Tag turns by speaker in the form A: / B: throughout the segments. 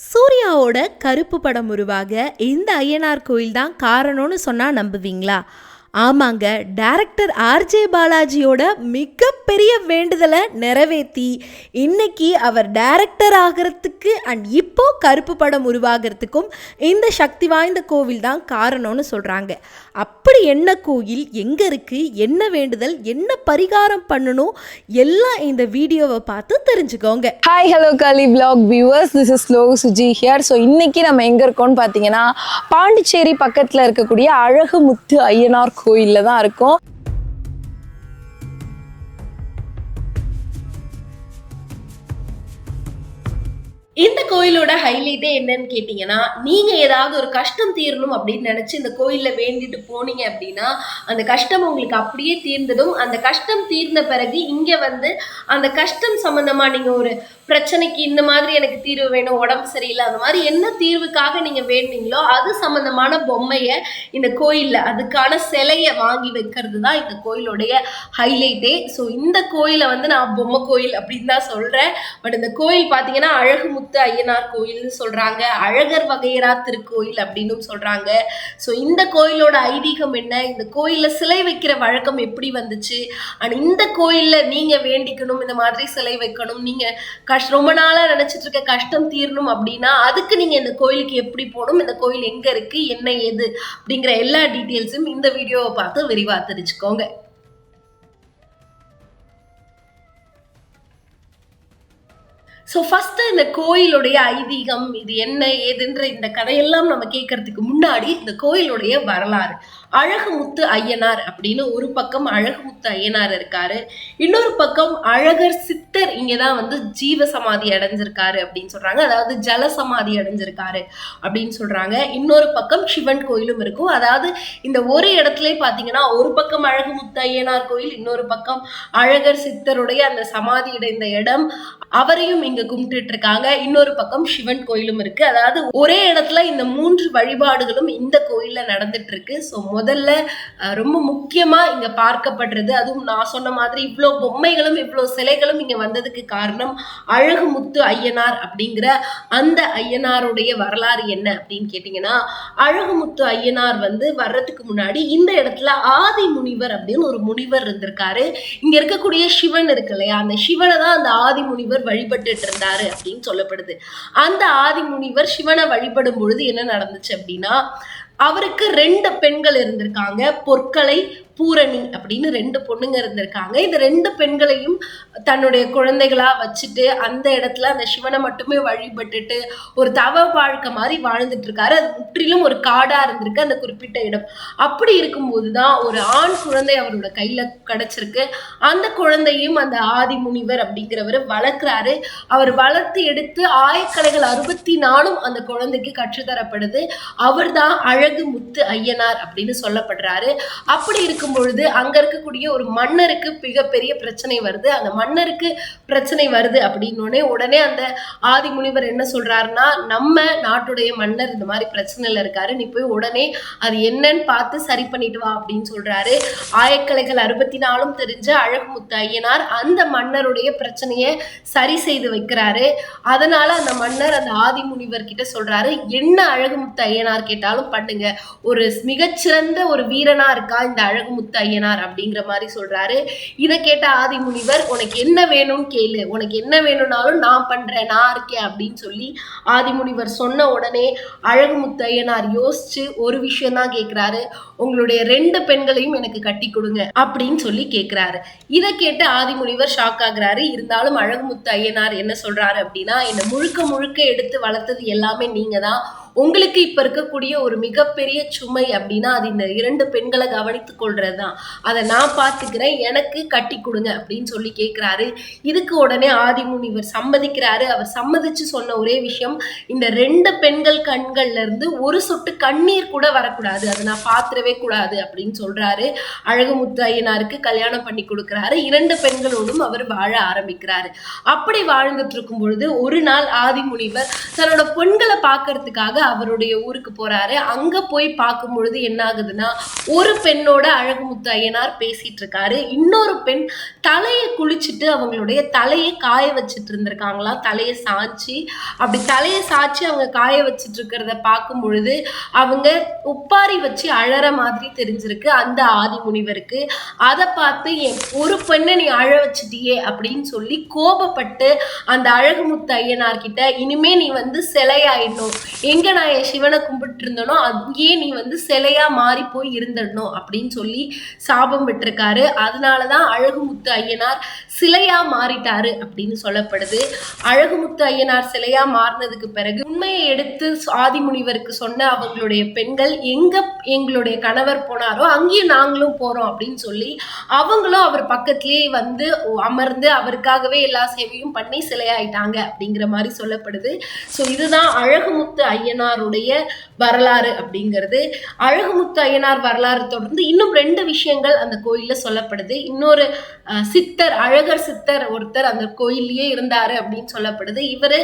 A: சூர்யாவோட கருப்பு படம் உருவாக இந்த ஐயனார் கோயில் தான் காரணம்னு சொன்னால் நம்புவீங்களா? ஆமாங்க டைரக்டர் ஆர்ஜே பாலாஜியோட மிகப்பெரிய வேண்டுதலை நிறைவேற்றி இன்னைக்கு அவர் டைரக்டர் ஆகிறதுக்கு அண்ட் இப்போ கருப்பு படம் உருவாகிறதுக்கும் இந்த சக்தி வாய்ந்த கோவில் தான் காரணம்னு சொல்கிறாங்க அப்படி என்ன கோயில் எங்கே இருக்குது என்ன வேண்டுதல் என்ன பரிகாரம் பண்ணணும் எல்லாம் இந்த வீடியோவை பார்த்து தெரிஞ்சுக்கோங்க.
B: ஹாய் ஹலோ காலி பிளாக் வியூவர்ஸ் திஸ் இஸ் லோ சுஜி ஹியர் ஸோ இன்னைக்கு நம்ம எங்கே இருக்கோம்னு பார்த்தீங்கன்னா பாண்டிச்சேரி பக்கத்தில் இருக்கக்கூடிய அழகுமுத்து ஐயனார் கோயிலில் தான் இருக்கும்.
C: இந்த கோயிலோட ஹைலைட்டே என்னன்னு கேட்டீங்கன்னா நீங்க ஏதாவது ஒரு கஷ்டம் தீரணும் அப்படின்னு நினைச்சு இந்த கோயில்ல வேண்டிட்டு போனீங்க அப்படின்னா அந்த கஷ்டம் உங்களுக்கு அப்படியே தீர்ந்ததும் அந்த கஷ்டம் தீர்ந்த பிறகு இங்க வந்து அந்த கஷ்டம் சம்பந்தமா நீங்க ஒரு பிரச்சனைக்கு இந்த மாதிரி எனக்கு தீர்வு வேணும் உடம்பு சரியில்லை அந்த மாதிரி என்ன தீர்வுக்காக நீங்கள் வேணுனீங்களோ அது சம்மந்தமான பொம்மையை இந்த கோயிலில் அதுக்கான சிலையை வாங்கி வைக்கிறது தான் இந்த கோயிலுடைய ஹைலைட்டே ஸோ இந்த கோயிலை வந்து நான் பொம்மை கோயில் அப்படின்னு தான் சொல்கிறேன் பட் இந்த கோயில் பார்த்தீங்கன்னா அழகுமுத்து ஐயனார் கோயில்னு சொல்கிறாங்க அழகர் வகையரா திருக்கோயில் அப்படின்னு சொல்கிறாங்க ஸோ இந்த கோயிலோட ஐதீகம் என்ன? இந்த கோயிலில் சிலை வைக்கிற வழக்கம் எப்படி வந்துச்சு? அண்ட் இந்த கோயிலில் நீங்கள் வேண்டிக்கணும் இந்த மாதிரி சிலை வைக்கணும் நீங்கள் கஷ் ரொம்ப நாளா நினைச்சிட்டு இருக்க கஷ்டம் தீரணும் அப்படின்னா அதுக்கு நீங்க இந்த கோயிலுக்கு எப்படி போகணும் இந்த கோயில் எங்க இருக்கு என்ன ஏது அப்படிங்கிற எல்லா டீட்டெயில்ஸும் இந்த வீடியோவை பார்த்து விரிவா தெரிஞ்சுக்கோங்க. ஸோ ஃபஸ்ட்டு இந்த கோயிலுடைய ஐதீகம் இது என்ன ஏதுன்ற இந்த கதையெல்லாம் நம்ம கேட்கறதுக்கு முன்னாடி இந்த கோயிலுடைய வரலாறு. அழகுமுத்து ஐயனார் அப்படின்னு ஒரு பக்கம் அழகுமுத்து ஐயனார் இருக்காரு. இன்னொரு பக்கம் அழகர் சித்தர் இங்கே தான் வந்து ஜீவ சமாதி அடைஞ்சிருக்காரு அப்படின்னு சொல்றாங்க. அதாவது ஜல சமாதி அடைஞ்சிருக்காரு அப்படின்னு சொல்றாங்க. இன்னொரு பக்கம் சிவன் கோயிலும் இருக்கும். அதாவது இந்த ஒரு இடத்துல பார்த்தீங்கன்னா ஒரு பக்கம் அழகுமுத்து ஐயனார் கோயில் இன்னொரு பக்கம் அழகர் சித்தருடைய அந்த சமாதி அடைந்த இடம். அவரையும் இங்க கும்பிட்டு இருக்காங்க. இன்னொரு பக்கம் சிவன் கோயிலும் இருக்கு. அதாவது ஒரே இடத்துல இந்த மூன்று வழிபாடுகளும் இந்த கோயில்ல நடந்துட்டு இருக்கு. ஸோ முதல்ல ரொம்ப முக்கியமா இங்க பார்க்கப்படுறது. அதுவும் நான் சொன்ன மாதிரி இவ்வளோ பொம்மைகளும் இவ்வளோ சிலைகளும் இங்க வந்ததுக்கு காரணம் அழகுமுத்து ஐயனார் அப்படிங்கிற அந்த ஐயனாருடைய வரலாறு என்ன அப்படின்னு கேட்டிங்கன்னா அழகுமுத்து ஐயனார் வந்து வர்றதுக்கு முன்னாடி இந்த இடத்துல ஆதி முனிவர் அப்படின்னு ஒரு முனிவர் இருந்திருக்காரு. இங்க இருக்கக்கூடிய சிவன் இருக்கு இல்லையா? அந்த சிவனை தான் அந்த ஆதி முனிவர் வழிபட்டுட்டு இருந்தாரு அப்படின்னு சொல்லப்படுது. அந்த ஆதி முனிவர் சிவனை வழிபடும் பொழுது என்ன நடந்துச்சு அப்படின்னா அவருக்கு ரெண்டு பெண்கள் இருந்திருக்காங்க. பொற்களை பூரணி அப்படின்னு ரெண்டு பொண்ணுங்க இருந்திருக்காங்க. இந்த ரெண்டு பெண்களையும் தன்னுடைய குழந்தைகளா வச்சுட்டு அந்த இடத்துல அந்த சிவனை மட்டுமே வழிபட்டுட்டு ஒரு தவ வாழ்க்கை மாதிரி வாழ்ந்துட்டு இருக்காரு அது முற்றிலும் ஒரு காடா இருந்திருக்கு அந்த குறிப்பிட்ட இடம். அப்படி இருக்கும்போது தான் ஒரு ஆண் குழந்தை அவரோட கையில கிடைச்சிருக்கு. அந்த குழந்தையும் அந்த ஆதி முனிவர் அப்படிங்கிறவர் வளர்க்குறாரு. அவர் வளர்த்து எடுத்து ஆயக்கலைகள் அறுபத்தி நாலும் அந்த குழந்தைக்கு கற்றுத்தரப்படுது. அவர் தான் அழகு முத்து ஐயனார் அப்படின்னு சொல்லப்படுறாரு. அப்படி இருக்கும் பொழுது அங்க இருக்கக்கூடிய ஒரு மன்னருக்கு மிகப்பெரிய பிரச்சனை வருது. அந்த மன்னருக்கு பிரச்சனை வருது அப்படின்னு உடனே அந்த ஆதி முனிவர் என்ன சொல்றாருன்னா நம்ம நாட்டுடைய மன்னர் இந்த மாதிரி பிரச்சனையில இருக்காரு. நீ போய் உடனே அது என்னன்னு பார்த்து சரி பண்ணிட்டு வா அப்படின்னு சொல்றாரு. ஆயக்கலைகள் அறுபத்தி நாலும் தெரிஞ்ச அழகுமுத்து ஐயனார் அந்த மன்னருடைய பிரச்சனையை சரி செய்து வைக்கிறாரு. அதனால அந்த மன்னர் அந்த ஆதி முனிவர் கிட்ட சொல்றாரு என்ன அழகுமுத்து ஐயனார் கேட்டாலும் பண்ணுங்க. ஒரு மிகச்சிறந்த ஒரு வீரனா இருக்கா இந்த அழகுமுத்து ஐயனார் அப்படிங்கிற மாதிரி சொல்றாரு. இதை கேட்ட ஆதி முனிவர் உனக்கு என்ன வேணும்னு கேளு. உனக்கு என்ன வேணும்னாலும் நான் பண்றேன் நான் இருக்கேன் அப்படின்னு சொல்லி ஆதி முனிவர் சொன்ன உடனே அழகுமுத்து ஐயனார் யோசிச்சு ஒரு விஷயம் தான் கேட்கிறாரு உங்களுடைய ரெண்டு பெண்களையும் எனக்கு கட்டி கொடுங்க அப்படின்னு சொல்லி கேட்கிறாரு இதை கேட்டு ஆதி முனிவர் ஷாக் ஆகுறாரு. இருந்தாலும் அழகுமுத்து ஐயனார் என்ன சொல்றாரு அப்படின்னா என்னை முழுக்க முழுக்க எடுத்து வளர்த்தது எல்லாமே நீங்க தான் உங்களுக்கு இப்போ இருக்கக்கூடிய ஒரு மிகப்பெரிய சுமை அப்படின்னா அது இந்த இரண்டு பெண்களை கவனித்து கொள்றது தான் அதை நான் பார்த்துக்கிறேன் எனக்கு கட்டி கொடுங்க அப்படின்னு சொல்லி கேட்குறாரு இதுக்கு உடனே ஆதிமுனிவர் சம்மதிக்கிறாரு. அவர் சம்மதிச்சு சொன்ன ஒரே விஷயம் இந்த ரெண்டு பெண்கள் கண்கள்ல இருந்து ஒரு சொட்டு கண்ணீர் கூட வரக்கூடாது. அதை நான் பார்த்துடவே கூடாது அப்படின்னு சொல்றாரு. அழகு முத்தையனாருக்கு கல்யாணம் பண்ணி கொடுக்குறாரு. இரண்டு பெண்களோடும் அவர் வாழ ஆரம்பிக்கிறாரு. அப்படி வாழ்ந்துட்டு இருக்கும் பொழுது ஒரு நாள் ஆதிமுனிவர் தன்னோட பெண்களை பார்க்கறதுக்காக அவருடைய ஊருக்கு போறாரு. அங்க போய் பார்க்கும் பொழுது என்ன ஆகுதுன்னா ஒரு பெண்ணோட அழகுமுத்து ஐயனார் பேசிட்டு இருக்காரு இன்னொரு பெண் தலையை குளிச்சுட்டு அவங்களுடைய தலையை காய வச்சுட்டு இருந்திருக்காங்களா தலையை சாய்ச்சி அப்படி தலையை சாய்ச்சி அவங்க காய வச்சுட்டு இருக்கிறத பார்க்கும் பொழுது அவங்க உப்பாரி வச்சு அழற மாதிரி தெரிஞ்சிருக்கு. அந்த ஆதி முனிவருக்கு. அதை பார்த்து என் ஒரு பெண்ணை நீ அழ வச்சிட்டியே அப்படின்னு சொல்லி கோபப்பட்டு அந்த அழகுமுத்து ஐயனார்கிட்ட இனிமே நீ வந்து சிலையாயிடணும். எங்க நான் என் சிவனை கும்பிட்டு இருந்தனோ அங்கேயே நீ வந்து சிலையா மாறி போய் இருந்துடணும் அப்படின்னு சொல்லி சாபம் விட்டுருக்காரு அதனாலதான் அழகுமுத்து ஐயனார் சிலையா மாறிட்டாரு அப்படின்னு சொல்லப்படுது. அழகுமுத்து ஐயனார் சிலையா மாறினதுக்கு பிறகு உண்மையை எடுத்து ஆதி முனிவருக்கு சொன்ன அவங்களுடைய பெண்கள் எங்க எங்களுடைய கணவர் போனாரோ அங்கேயும் நாங்களும் போறோம் அப்படின்னு சொல்லி அவங்களும் அவர் பக்கத்திலேயே வந்து அமர்ந்து அவருக்காகவே எல்லா சேவையும் பண்ணி சிலையாயிட்டாங்க அப்படிங்கிற மாதிரி சொல்லப்படுது. ஸோ இதுதான் அழகுமுத்து ஐயனாருடைய வரலாறு அப்படிங்கிறது. அழகுமுத்து ஐயனார் வரலாறு தொடர்ந்து இன்னும் ரெண்டு விஷயங்கள் அந்த கோயிலில் சொல்லப்படுது. இன்னொரு சித்தர் அழகு அழகர் சித்தர் ஒருத்தர் அந்த கோயில்லயே இருந்தாரு அப்படின்னு சொல்லப்படுது. இவரு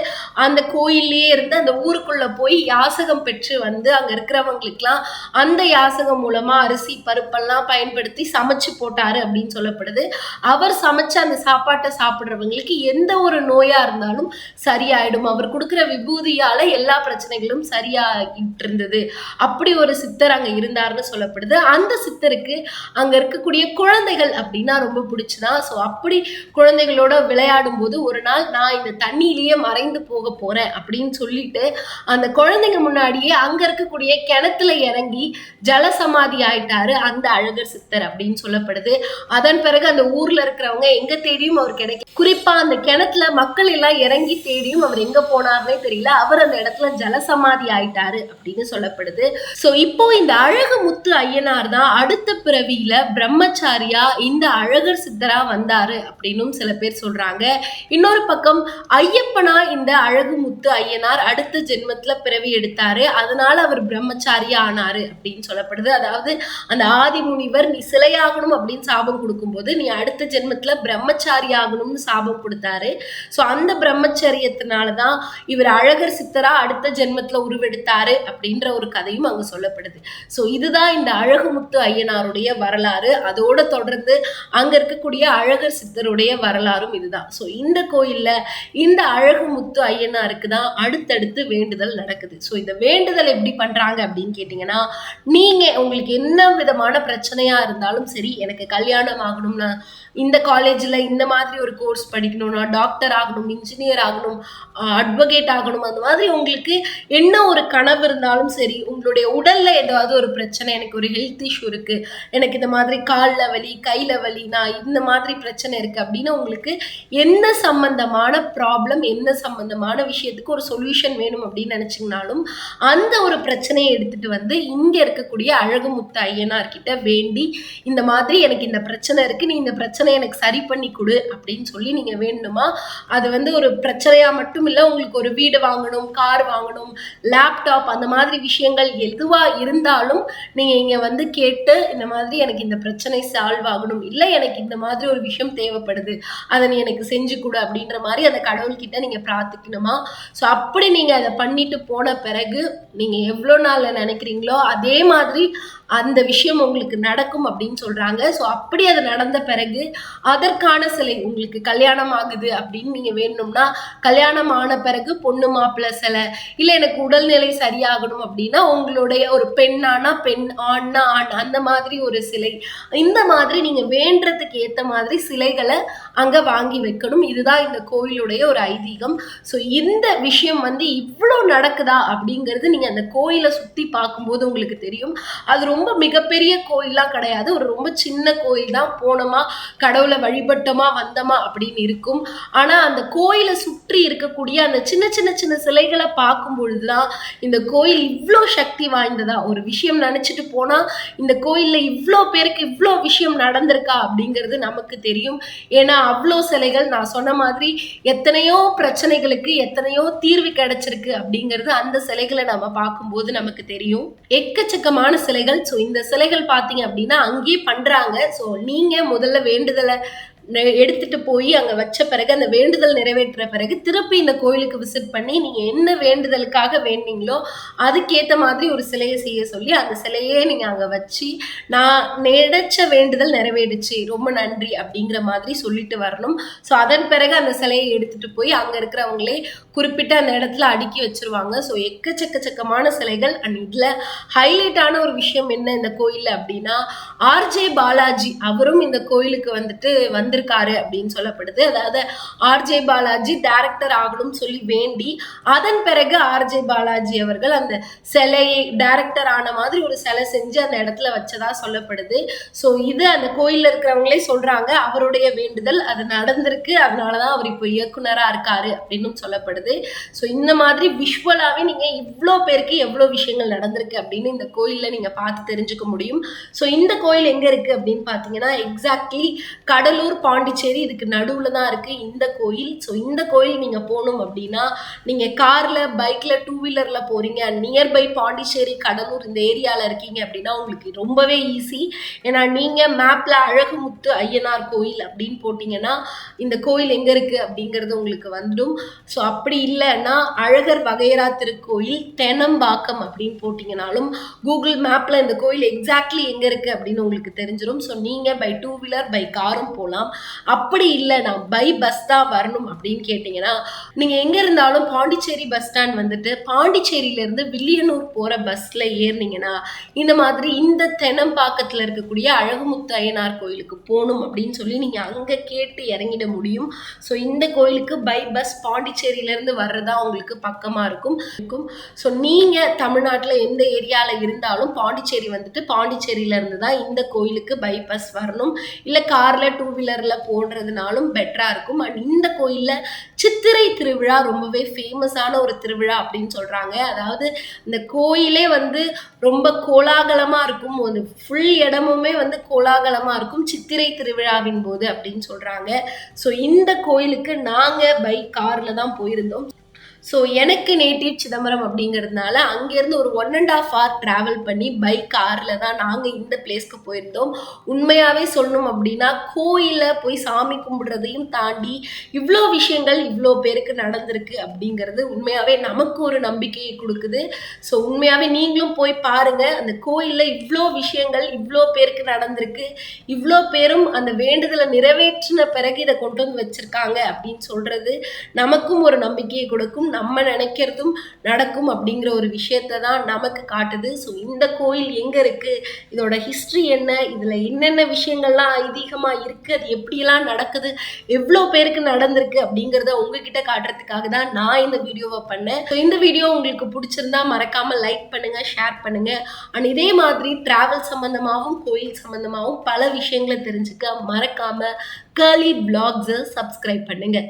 C: அந்த கோயில்லயே இருந்து அந்த ஊருக்குள்ள போய் யாசகம் பெற்று வந்து அங்க இருக்கிறவங்களுக்குலாம் அந்த யாசகம் மூலமா அரிசி பருப்பெல்லாம் பயன்படுத்தி சமைச்சு போட்டாரு அப்படின்னு சொல்லப்படுது. அவர் சமைச்ச அந்த சாப்பாட்டை சாப்பிட்றவங்களுக்கு எந்த ஒரு நோயா இருந்தாலும் சரியாயிடும். அவர் கொடுக்குற விபூதியால எல்லா பிரச்சனைகளும் சரியாகிட்டு இருந்தது அப்படி ஒரு சித்தர் அங்க இருந்தார்னு சொல்லப்படுது. அந்த சித்தருக்கு அங்க இருக்கக்கூடிய குழந்தைகள் அப்படின்னா ரொம்ப பிடிச்சுதான். ஸோ அப்படி குழந்தைகளோட விளையாடும் போது ஒரு நாள் நான் இந்த தண்ணியிலேயே மறைந்து போக போறேன் அப்படின்னு சொல்லிட்டு அந்த குழந்தைங்க முன்னாடியே அங்க இருக்கக்கூடிய கிணத்துல இறங்கி ஜலசமாதி ஆயிட்டாரு அந்த அழகர் சித்தர் அப்படின்னு சொல்லப்படுது. அதன் பிறகு அந்த ஊர்ல இருக்கிறவங்க எங்க தேடியும் அவர் கிடைக்க குறிப்பா அந்த கிணத்துல மக்கள் எல்லாம் இறங்கி தேடியும் அவர் எங்க போனார்னே தெரியல. அவர் அந்த இடத்துல ஜலசமாதி ஆயிட்டாரு அப்படின்னு சொல்லப்படுது. சோ இப்போ இந்த அழகு முத்து ஐயனார் தான் அடுத்த பிறவியில பிரம்மச்சாரியா இந்த அழகர் சித்தரா வந்தாரு அப்படின்னும் சில பேர் சொல்றாங்க. இன்னொரு பக்கம் ஐயப்பனா இந்த அழகுமுத்து ஐயனார் அடுத்த ஜென்மத்துல பிறவி எடுத்தாரு. அதனால அவர் பிரம்மச்சாரியா ஆனாரு அப்படின்னு சொல்லப்படுது. அதாவது அந்த ஆதி முனிவர் நீ சிலையாகணும் அப்படின்னு சாபம் கொடுக்கும்போது நீ அடுத்த ஜென்மத்துல பிரம்மச்சாரி ஆகணும்னு சாபம் கொடுத்தாரு. ஸோ அந்த பிரம்மச்சரியத்தினாலதான் இவர் அழகர் சித்தரா அடுத்த ஜென்மத்துல உருவெடுத்தாரு அப்படின்ற ஒரு கதையும் அங்க சொல்லப்படுது. ஸோ இதுதான் இந்த அழகுமுத்து ஐயனாருடைய வரலாறு. அதோட தொடர்ந்து அங்க இருக்கக்கூடிய அழகர் சித்தர் சித்தருடைய வரலாறும் இதுதான். ஸோ இந்த கோயில்ல இந்த அழகுமுத்து ஐயனாருக்கு தான் அடுத்தடுத்து வேண்டுதல் நடக்குது. ஸோ இந்த வேண்டுதல் எப்படி பண்றாங்க அப்படின்னு கேட்டிங்கன்னா நீங்க உங்களுக்கு என்ன விதமான பிரச்சனையா இருந்தாலும் சரி எனக்கு கல்யாணம் ஆகணும்னு இந்த காலேஜில் இந்த மாதிரி ஒரு கோர்ஸ் படிக்கணும்னா டாக்டர் ஆகணும் இன்ஜினியர் ஆகணும் அட்வொகேட் ஆகணும் அந்த மாதிரி உங்களுக்கு என்ன ஒரு கனவு இருந்தாலும் சரி உங்களுடைய உடலில் ஏதாவது ஒரு பிரச்சனை எனக்கு ஒரு ஹெல்த் இஷ்யூ இருக்குது எனக்கு இந்த மாதிரி காலில் வலி கையில் வலி நான் இந்த மாதிரி பிரச்சனை இருக்குது அப்படின்னு உங்களுக்கு என்ன சம்பந்தமான ப்ராப்ளம் என்ன சம்பந்தமான விஷயத்துக்கு ஒரு சொல்யூஷன் வேணும் அப்படின்னு நினச்சிங்கனாலும் அந்த ஒரு பிரச்சனையை எடுத்துகிட்டு வந்து இங்கே இருக்கக்கூடிய அழகுமுத்து ஐயனார்கிட்ட வேண்டி இந்த மாதிரி எனக்கு இந்த பிரச்சனை இருக்குது நீ இந்த பிரச்சனை பிரச்சனை எனக்கு சரி பண்ணி கொடு அப்படின்னு சொல்லி நீங்க வேணுமா அது வந்து ஒரு பிரச்சனையா மட்டும் இல்லை உங்களுக்கு ஒரு வீடு வாங்கணும் கார் வாங்கணும் லேப்டாப் அந்த மாதிரி விஷயங்கள் எதுவா இருந்தாலும் நீங்க இங்க வந்து கேட்டு இந்த மாதிரி எனக்கு இந்த பிரச்சனை சால்வ் ஆகணும் இல்லை எனக்கு இந்த மாதிரி ஒரு விஷயம் தேவைப்படுது அதை நீ எனக்கு செஞ்சு கொடு அப்படின்ற மாதிரி அந்த கடவுள்கிட்ட நீங்க பிரார்த்திக்கணுமா? ஸோ அப்படி நீங்க அதை பண்ணிட்டு போன பிறகு நீங்க எவ்வளோ நாள்ல நினைக்கிறீங்களோ அதே மாதிரி அந்த விஷயம் உங்களுக்கு நடக்கும் அப்படின்னு சொல்றாங்க. ஸோ அப்படி அது நடந்த பிறகு அதற்கான சிலை உங்களுக்கு கல்யாணம் ஆகுது அப்படின்னு நீங்க வேணும்னா கல்யாணம் ஆன பிறகு பொண்ணு மாப்பிள்ளை சிலை இல்லை எனக்கு உடல்நிலை சரியாகணும் அப்படின்னா உங்களுடைய ஒரு பெண்ணானா பெண் ஆண்னா ஆண் அந்த மாதிரி ஒரு சிலை. இந்த மாதிரி நீங்க வேண்டதுக்கு ஏத்த மாதிரி சிலைகளை அங்க வாங்கி வைக்கணும். இதுதான் இந்த கோயிலுடைய ஒரு ஐதீகம். ஸோ இந்த விஷயம் வந்து இவ்வளோ நடக்குதா அப்படிங்கிறது நீங்க அந்த கோயிலை சுத்தி பார்க்கும்போது உங்களுக்கு தெரியும். அது ரொம்ப மிகப்பெரிய கோயிலாம் கிடையாது. ஒரு ரொம்ப சின்ன கோயில் தான் போனோமா கடவுளை வழிபட்டோமா வந்தோமா அப்படின்னு இருக்கும். ஆனால் அந்த கோயிலை சுற்றி இருக்கக்கூடிய அந்த சின்ன சின்ன சின்ன சிலைகளை பார்க்கும் பொழுதுதான் இந்த கோயில் இவ்வளோ சக்தி வாய்ந்ததா? ஒரு விஷயம் நினச்சிட்டு போனால் இந்த கோயில்ல இவ்வளோ பேருக்கு இவ்வளோ விஷயம் நடந்திருக்கா அப்படிங்கிறது நமக்கு தெரியும். ஏன்னா அவ்வளோ சிலைகள் நான் சொன்ன மாதிரி எத்தனையோ பிரச்சனைகளுக்கு எத்தனையோ தீர்வு கிடைச்சிருக்கு அப்படிங்கிறது அந்த சிலைகளை நம்ம பார்க்கும்போது நமக்கு தெரியும். எக்கச்சக்கமான சிலைகள். ஸோ இந்த சிலைகள் பார்த்தீங்க அப்படின்னா அங்கேயே பண்ணுறாங்க ஸோ நீங்கள் முதல்ல வேண்டுதலை எடுத்துட்டு போய் அங்க வச்ச பிறகு அந்த வேண்டுதல் நிறைவேற்ற பிறகு திருப்பி இந்த கோயிலுக்கு விசிட் பண்ணி நீங்க என்ன வேண்டுதலுக்காக வேண்டீங்களோ அதுக்கேத்த மாதிரி ஒரு சிலையை செய்ய சொல்லி அந்த சிலையே நீங்க அங்க வச்சு நான் நினைச்ச வேண்டுதல் நிறைவேறுச்சு ரொம்ப நன்றி அப்படிங்கிற மாதிரி சொல்லிட்டு வரணும். ஸோ அதன் பிறகு அந்த சிலையை எடுத்துட்டு போய் அங்க இருக்கிறவங்களே குறிப்பிட்ட அந்த இடத்துல அடுக்கி வச்சிருவாங்க. ஸோ எக்கச்சக்கச்சக்கமான சிலைகள். அண்ட் இதுல ஹைலைட்டான ஒரு விஷயம் என்ன இந்த கோயில் அப்படின்னா ஆர்ஜே பாலாஜி அவரும் இந்த கோயிலுக்கு வந்துட்டு வந்திருக்காரு அப்படின்னு சொல்லப்படுது. அதாவது ஆர்ஜே பாலாஜி டைரக்டர் ஆகணும்னு சொல்லி வேண்டி அதன் பிறகு ஆர்ஜே பாலாஜி அவர்கள் அந்த சிலையை டைரக்டர் ஆன மாதிரி ஒரு சிலை செஞ்சு அந்த இடத்துல வச்சதா சொல்லப்படுது. ஸோ இது அந்த கோயிலில் இருக்கிறவங்களே சொல்றாங்க அவருடைய வேண்டுதல் அது நடந்திருக்கு அதனாலதான் அவர் இப்போ இயக்குனரா இருக்காரு அப்படின்னு சொல்லப்படுது. ஸோ இந்த மாதிரி விஷுவலாவே நீங்க இவ்வளோ பேருக்கு எவ்வளோ விஷயங்கள் நடந்திருக்கு அப்படின்னு இந்த கோயிலில் நீங்க பார்த்து தெரிஞ்சுக்க முடியும். ஸோ இந்த கோயில் எங்க இருக்கு அப்படின்னு பார்த்தீங்கன்னா எக்ஸாக்ட்லி கடலூர் பாண்டிச்சேரி இதுக்கு நடுவில் தான் இருக்குது இந்த கோயில். ஸோ இந்த கோயில் நீங்கள் போகணும் அப்படின்னா நீங்கள் காரில் பைக்கில் டூ வீலரில் போகிறீங்க நியர்பை பாண்டிச்சேரி கடலூர் இந்த ஏரியாவில் இருக்கீங்க அப்படின்னா உங்களுக்கு ரொம்பவே ஈஸி ஏன்னா நீங்கள் மேப்பில் அழகுமுத்து ஐயனார் கோயில் அப்படின்னு போட்டிங்கன்னா இந்த கோயில் எங்கே இருக்குது அப்படிங்கிறது உங்களுக்கு வந்துடும். ஸோ அப்படி இல்லைன்னா அழகர் வகையரா திருக்கோயில் தெனம்பாக்கம் அப்படின்னு போட்டிங்கனாலும் கூகுள் மேப்பில் இந்த கோயில் எக்ஸாக்ட்லி எங்கே இருக்குது அப்படின்னு உங்களுக்கு தெரிஞ்சிடும் ஸோ நீங்கள் பை டூ வீலர் பை காரும் போகலாம். அப்படி இல்லை நான் பை பஸ் தான் வரணும் அப்படின்னு கேட்டிங்கன்னா நீங்க எங்கே இருந்தாலும் பாண்டிச்சேரி பஸ் ஸ்டாண்ட் வந்துட்டு பாண்டிச்சேரியிலேருந்து வில்லியனூர் போகிற பஸ்ஸில் ஏறுனீங்கன்னா இந்த மாதிரி இந்த தெனம்பாக்கத்துல இருக்கக்கூடிய அழகுமுத்து அய்யனார் கோயிலுக்கு போகணும் அப்படின்னு சொல்லி நீங்கள் அங்கே கேட்டு இறங்கிட முடியும். ஸோ இந்த கோயிலுக்கு பை பஸ் பாண்டிச்சேரியில இருந்து வர்றதா உங்களுக்கு பக்கமாக இருக்கும். இருக்கும். ஸோ நீங்கள் தமிழ்நாட்டில் எந்த ஏரியாவில் இருந்தாலும் பாண்டிச்சேரி வந்துட்டு பாண்டிச்சேரியில இருந்து தான் இந்த கோயிலுக்கு பை பஸ் வரணும். இல்லை காரில் டூ வீலரில் போடுறதுனாலும் பெட்டரா இருக்கும். அண்ட் இந்த கோயில்ல சித்திரை திருவிழா ரொம்பவே ஃபேமஸான ஒரு திருவிழா அப்படின்னு சொல்றாங்க. அதாவது இந்த கோயிலே வந்து ரொம்ப கோலாகலமா இருக்கும். ஒரு ஃபுல் இடமுமே வந்து கோலாகலமா இருக்கும் சித்திரை திருவிழாவின் போது அப்படின்னு சொல்றாங்க. ஸோ இந்த கோயிலுக்கு நாங்க பைக் கார்ல தான் போயிருந்தோம். ஸோ எனக்கு நேட்டிவ் சிதம்பரம் அப்படிங்கிறதுனால அங்கேருந்து ஒரு one and half hour travel பண்ணி பைக் காரில் தான் நாங்கள் இந்த பிளேஸ்க்கு போயிருந்தோம். உண்மையாகவே சொல்லணும் அப்படின்னா கோயிலில் போய் சாமி கும்பிடுறதையும் தாண்டி இவ்வளோ விஷயங்கள் இவ்வளோ பேருக்கு நடந்திருக்கு அப்படிங்கிறது உண்மையாகவே நமக்கு ஒரு நம்பிக்கையை கொடுக்குது. ஸோ உண்மையாகவே நீங்களும் போய் பாருங்கள் அந்த கோயிலில் இவ்வளோ விஷயங்கள் இவ்வளோ பேருக்கு நடந்திருக்கு. இவ்வளோ பேரும் அந்த வேண்டுதலை நிறைவேற்றின பிறகு இதை கொண்டு வந்து வச்சுருக்காங்க அப்படின்னு சொல்கிறது நமக்கும் ஒரு நம்பிக்கையை கொடுக்கும். நம்ம நினைக்கிறதும் நடக்கும் அப்படிங்கிற ஒரு விஷயத்தை தான் நமக்கு காட்டுது. ஸோ இந்த கோயில் எங்கே இருக்குது இதோட ஹிஸ்ட்ரி என்ன? இதில் என்னென்ன விஷயங்கள்லாம் ஐதீகமாக இருக்குது அது எப்படியெல்லாம் நடக்குது? எவ்வளோ பேருக்கு நடந்திருக்கு அப்படிங்கிறத உங்ககிட்ட காட்டுறதுக்காக தான் நான் இந்த வீடியோவை பண்ணேன். ஸோ இந்த வீடியோ உங்களுக்கு பிடிச்சிருந்தா மறக்காமல் லைக் பண்ணுங்கள் ஷேர் பண்ணுங்கள் அண்ட் இதே மாதிரி ட்ராவல் சம்மந்தமாகவும் கோயில் சம்மந்தமாகவும் பல விஷயங்களை தெரிஞ்சுக்க மறக்காமல் கேர்லி பிளாக்ஸை சப்ஸ்கிரைப் பண்ணுங்கள்